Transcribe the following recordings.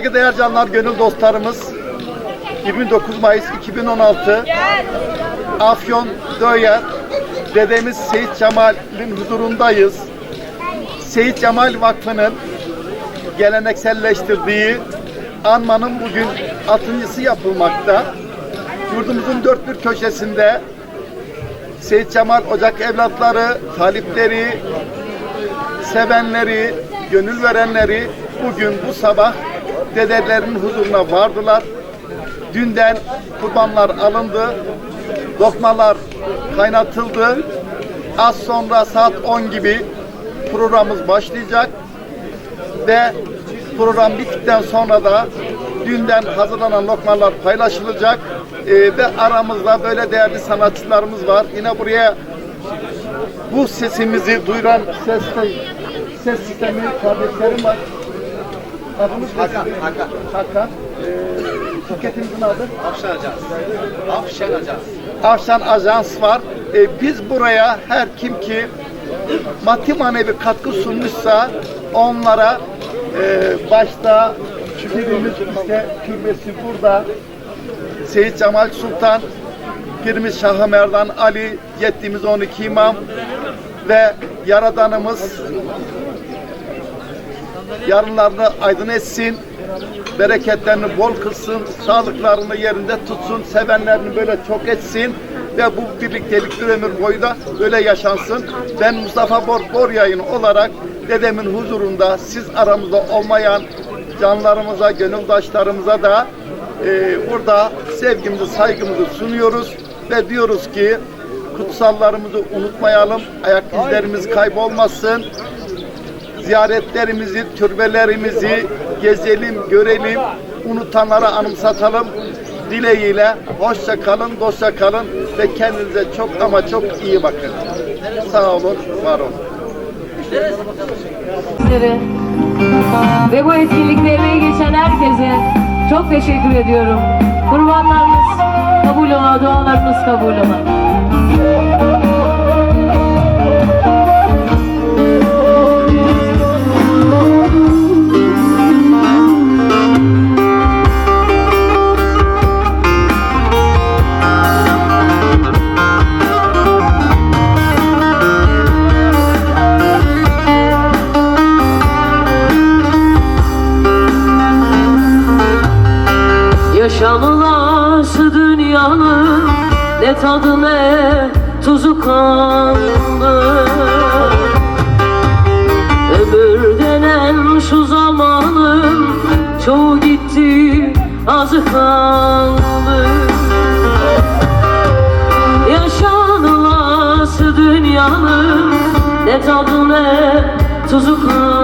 Saygıdeğer canlar, gönül dostlarımız 29 Mayıs 2016 Afyon Döyer dedemiz Seyit Cemal'in huzurundayız. Seyit Cemal Vakfı'nın gelenekselleştirdiği anmanın bugün altıncısı yapılmakta. Yurdumuzun dört bir köşesinde Seyit Cemal Ocak evlatları, talipleri, sevenleri, gönül verenleri bugün bu sabah dedelerin huzuruna vardılar. Dünden kurbanlar alındı, lokmalar kaynatıldı. Az sonra saat 10 gibi programımız başlayacak ve program bittikten sonra da dünden hazırlanan lokmalar paylaşılacak Ee, ve aramızda böyle değerli sanatçılarımız var. Yine buraya bu sesimizi duyuran ses, ses sistemi kardeşlerim var. Adımız Hakan. Hakan. Hakan. Ee, şirketimizin adı? Afşan Ajans. Afşan Ajans. Avşan Ajans var. Ee, biz buraya her kim ki maddi manevi katkı sunmuşsa onlara e, başta birimiz işte türbesi burada Seyit Cemal Sultan Pirimiz Şah Merdan Ali Yeddimiz 12 imam ve Yaradanımız yarınlarını aydın etsin bereketlerini bol kılsın, sağlıklarını yerinde tutsun, sevenlerini böyle çok etsin ve bu birliktelik bir ömür boyu da böyle yaşansın. Ben Mustafa Bor, Bor yayın olarak dedemin huzurunda siz aramızda olmayan canlarımıza, gönüldaşlarımıza da e, burada sevgimizi, saygımızı sunuyoruz ve diyoruz ki kutsallarımızı unutmayalım, ayak izlerimiz kaybolmasın ziyaretlerimizi, türbelerimizi gezelim, görelim, unutanlara anımsatalım dileğiyle hoşça kalın, dostça kalın ve kendinize çok ama çok iyi bakın. Sağ olun, var olun. ve bu etkinlikte geçen herkese çok teşekkür ediyorum. Kurbanlarınız kabul ola, dualarınız kabul ola. Ne tadı ne tuzu kaldı Ömür denen şu zamanın çoğu gitti azı kaldı. Yaşanılası dünyanın ne tadı ne tuzu kaldı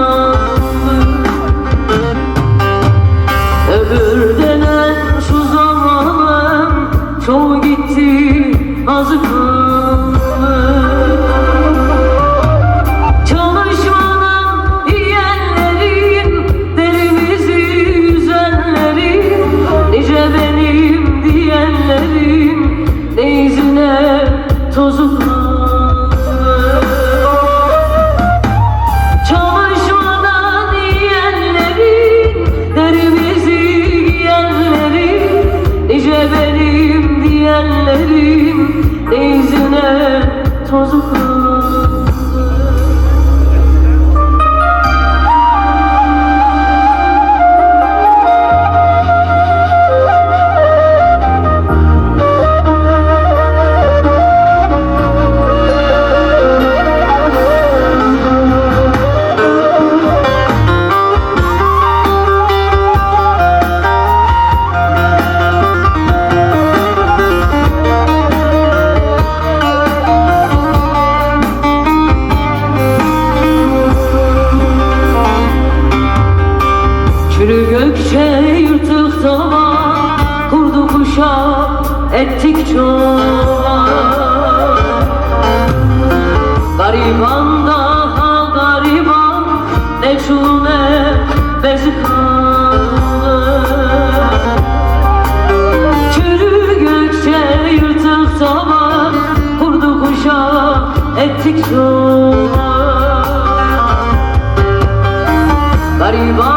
tavan Kurdu kuşa ettik çoban Gariban daha gariban Ne çul ne bezi kaldı Çürü gökçe yırtık tavan Kurdu kuşa ettik daha gariban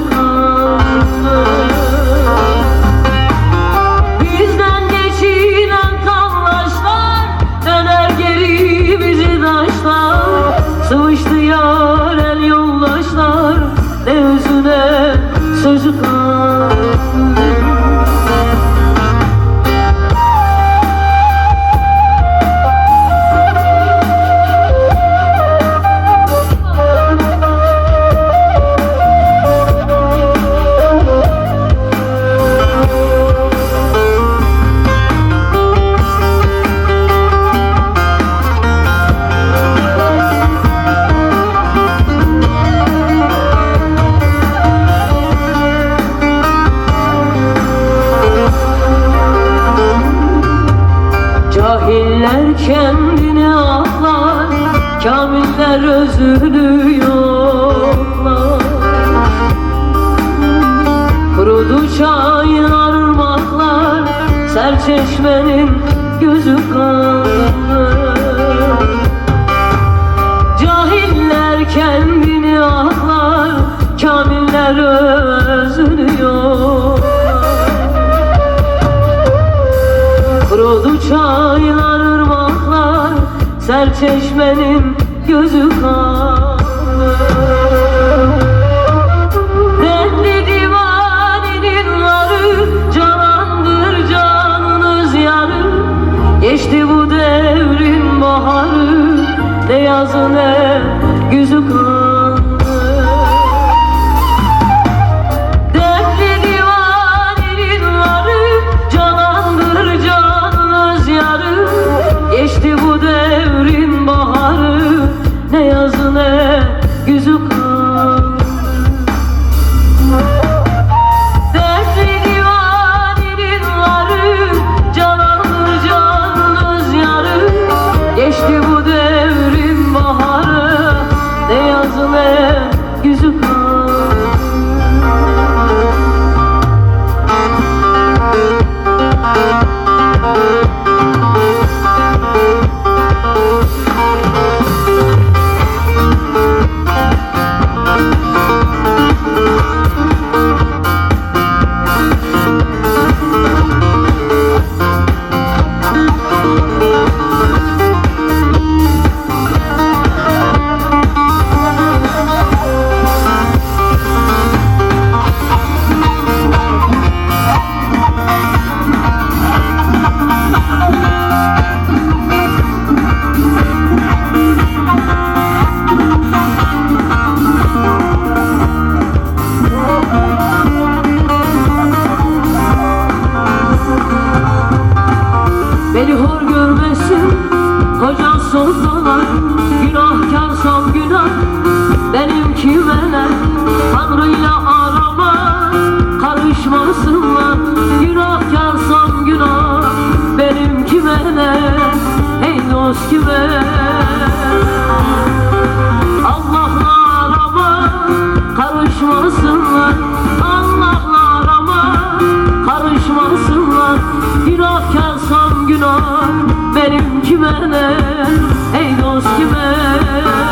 kendini ağlar Kamiller özünü yoklar Kurudu çaylar ırmaklar Serçeşmenin gözü kanlı Serçeşmenin gözü kanlı Dertli divanenin varı Canandır canınız yarı Geçti bu devrin baharı Ne yazı ne sultanlar Günahkarsam günah. Benim kime ne? Tanrıyla arama karışmasınlar. Günahkarsam günah. Benim kime ne? Ey dost kime? Allah'la arama karışmasınlar. Allah'la arama karışmasınlar benim kime ne? Ey dost kime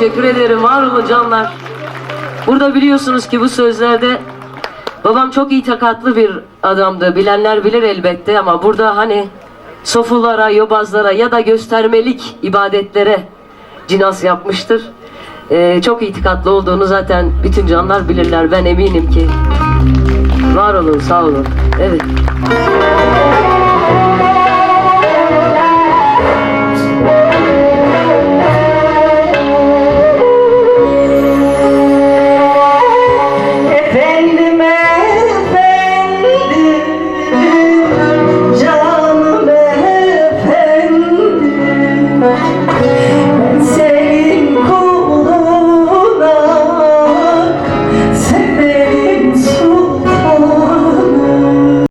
teşekkür ederim. Var olun canlar. Burada biliyorsunuz ki bu sözlerde babam çok itikatlı bir adamdı. Bilenler bilir elbette ama burada hani sofulara, yobazlara ya da göstermelik ibadetlere cinas yapmıştır. Ee, çok itikatlı olduğunu zaten bütün canlar bilirler. Ben eminim ki. Var olun, sağ olun. Evet.